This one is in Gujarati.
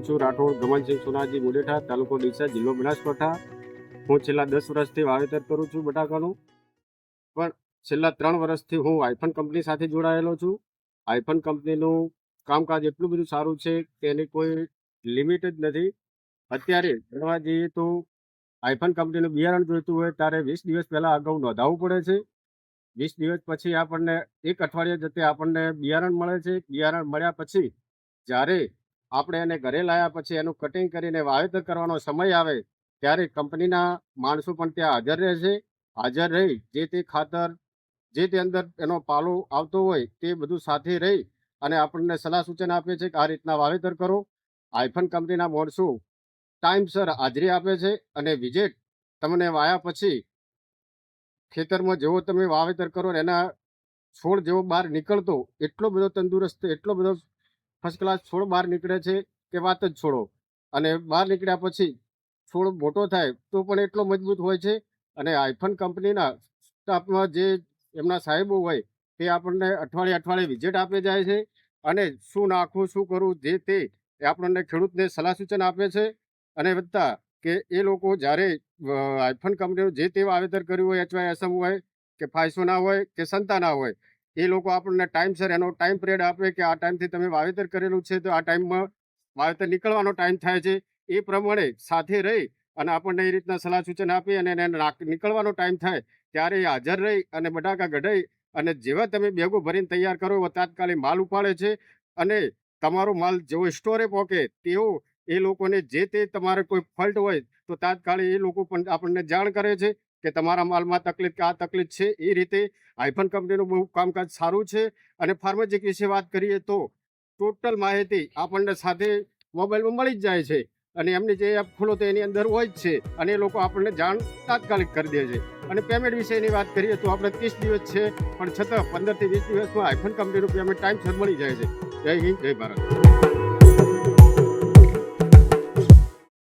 છું રાઠોડ ગમનસિંહ સોનાજી મુડેઠા તાલુકો ડીસા, જિલ્લો બનાસકાંઠા. હું છેલ્લા દસ વર્ષથી વાવેતર કરું છું બટાકાનું. પણ છેલ્લા ત્રણ વર્ષથી હું આઈફોન કંપની સાથે જોડાયેલો છું. આઈફોન કંપનીનું કામકાજ એટલું બધું સારું છે કે એની કોઈ લિમિટ જ નથી. અત્યારે ગણવા જઈએ તો આઈફોન કંપનીનું બિયારણ જોઈતું હોય ત્યારે વીસ દિવસ પહેલાં અગાઉ નોંધાવવું પડે છે. વીસ દિવસ પછી આપણને એક અઠવાડિયા જતે આપણને બિયારણ મળે છે. બિયારણ મળ્યા પછી જ્યારે આપણે એને ઘરે લાવ્યા પછી એનું કટિંગ કરીને વાવેતર કરવાનો સમય આવે, ત્યારે કંપનીના માણસો પણ ત્યાં હાજર રહે છે. હાજર રહી જે તે ખાતર, જે તે અંદર એનો પાલો આવતો હોય તે બધું સાથે રહી અને આપણને સલાહ સૂચન આપે છે કે આ રીતના વાવેતર કરો. આઈફોન કંપનીના માણસો ટાઈમસર હાજરી આપે છે અને વિજેટ તમને વાયા પછી ખેતરમાં જેવો તમે વાવેતર કરો એના છોડ જેવો બહાર નીકળતો, એટલો બધો તંદુરસ્ત, એટલો બધો ફર્સ્ટ ક્લાસ છોડ બહાર નીકળે છે કે વાત જ છોડો. અને બહાર નીકળ્યા પછી છોડ મોટો થાય તો પણ એટલો મજબૂત હોય છે અને આઈફોન કંપનીના સ્ટાફમાં જે એમના સાહેબો હોય તે આપણને અઠવાડિયે અઠવાડિયે વિઝિટ આપે જાય છે અને શું નાખવું શું કરવું જે તે આપણને ખેડૂતને સલાહ સૂચન આપે છે. અને વધતા કે એ લોકો જ્યારે આઈફોન કંપનીનું જે તે વાવેતર કર્યું હોય, એચવાય એસએમ હોય કે ફાયસો ના હોય કે સંતા ના હોય એ લોકો આપણને ટાઈમસર એનો ટાઈમ પિરિયડ આપે કે આ ટાઈમથી તમે વાવેતર કરેલું છે, તો આ ટાઈમમાં વાવેતર નીકળવાનો ટાઈમ થાય છે. એ પ્રમાણે સાથે રહી અને આપણને એ રીતના સલાહ સૂચન આપી અને એને નીકળવાનો ટાઈમ થાય, ત્યારે એ હાજર રહી અને બટાકા ગઢાઈ અને જેવા તમે બેગો ભરીને તૈયાર કરો એવા તાત્કાલિક માલ ઉપાડે છે અને તમારો માલ જેવો સ્ટોરે પહોંચે તેઓ એ લોકોને જે તે તમારે કોઈ ફોલ્ટ હોય તો તાત્કાલિક એ લોકો પણ આપણને જાણ કરે છે. કે તમારા માલમાં તકલીફ કે આ તકલીફ છે, એ રીતે આઈફોન કંપનીનું બહુ કામકાજ સારું છે. અને ફાર્મેસિક વિશે વાત કરીએ તો ટોટલ માહિતી આપણને સાથે મોબાઈલમાં મળી જ જાય છે. અને એમની જે એપ ખોલો તો એની અંદર હોય જ છે. અને એ લોકો આપણને જાણ તાત્કાલિક કરી દે છે. અને પેમેન્ટ વિશેની વાત કરીએ તો આપણે ત્રીસ દિવસ છે, પણ છતાં પંદરથી વીસ દિવસમાં આઈફોન કંપનીનું પેમેન્ટ ટાઈમસર મળી જાય છે. જય હિન્દ, જય ભારત.